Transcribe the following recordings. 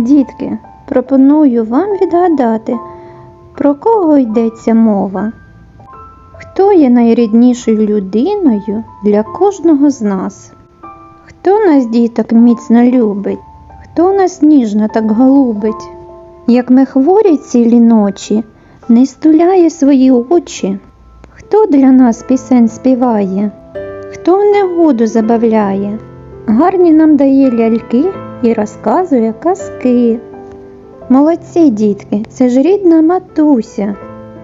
Дітки, пропоную вам відгадати, про кого йдеться мова. Хто є найріднішою людиною для кожного з нас? Хто нас, діток, міцно любить? Хто нас ніжно так голубить? Як ми хворі цілі ночі, не стуляє свої очі? Хто для нас пісень співає? Хто в негоду забавляє? Гарні нам дає ляльки і розказує казки. Молодці, дітки, це ж рідна матуся.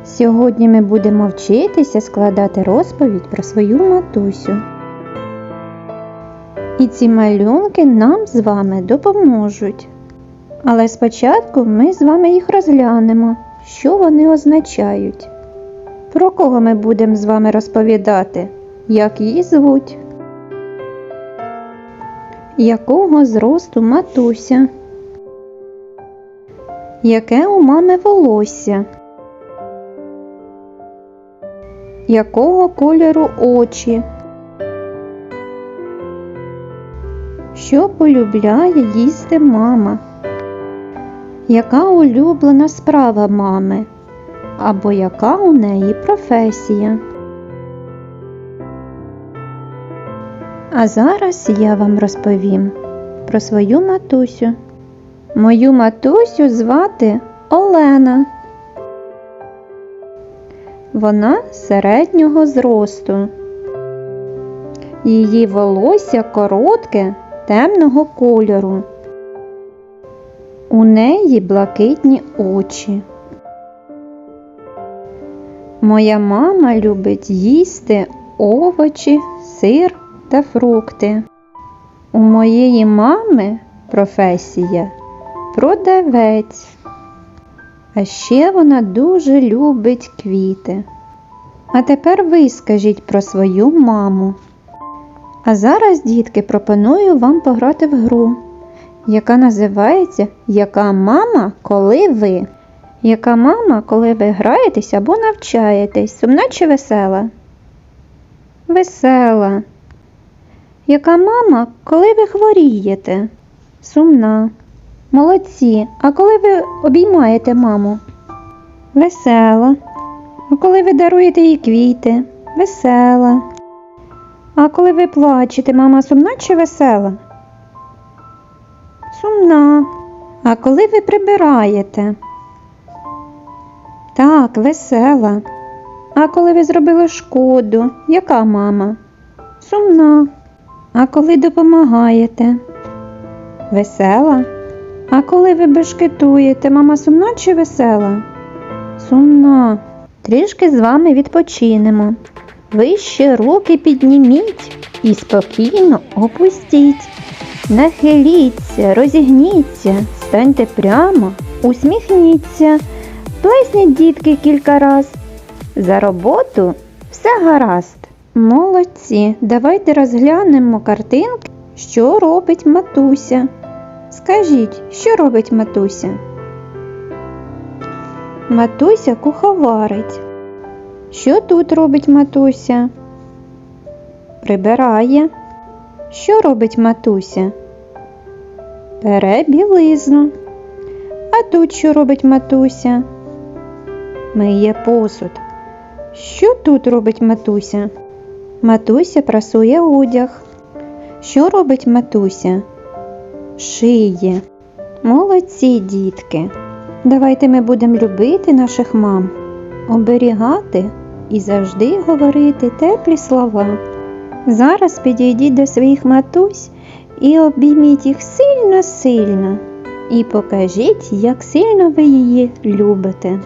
Сьогодні ми будемо вчитися складати розповідь про свою матусю. І ці малюнки нам з вами допоможуть. Але спочатку ми з вами їх розглянемо, що вони означають. Про кого ми будемо з вами розповідати, як її звуть, якого зросту матуся, яке у мами волосся, якого кольору очі, що полюбляє їсти мама, яка улюблена справа мами, або яка у неї професія. А зараз я вам розповім про свою матусю. Мою матусю звати Олена. Вона середнього зросту. Її волосся коротке темного кольору. У неї блакитні очі. Моя мама любить їсти овочі, сир та фрукти. У моєї мами професія продавець. А ще вона дуже любить квіти. А тепер ви скажіть про свою маму. А зараз, дітки, пропоную вам пограти в гру, яка називається Яка мама, коли ви? Яка мама, коли ви граєтесь або навчаєтесь? Сумна чи весела? Весела. Яка мама, коли ви хворієте? Сумна. Молодці. А коли ви обіймаєте маму? Весела. А коли ви даруєте їй квіти? Весела. А коли ви плачете, мама сумна чи весела? Сумна. А коли ви прибираєте? Так, весела. А коли ви зробили шкоду, яка мама? Сумна. А коли допомагаєте? Весела? А коли ви бешкетуєте, мама сумна чи весела? Сумна. Трішки з вами відпочинемо. Ви ще руки підніміть і спокійно опустіть. Нахиліться, розігніться, станьте прямо, усміхніться, плесніть дітки кілька раз. За роботу все гаразд. Молодці, давайте розглянемо картинки, що робить матуся. Скажіть, що робить матуся? Матуся куховарить. Що тут робить матуся? Прибирає. Що робить матуся? Бере білизну. А тут що робить матуся? Миє посуд. Що тут робить матуся? Матуся прасує одяг. Що робить матуся? Шиє. Молодці, дітки. Давайте ми будемо любити наших мам, оберігати і завжди говорити теплі слова. Зараз підійдіть до своїх матусь і обійміть їх сильно-сильно і покажіть, як сильно ви її любите.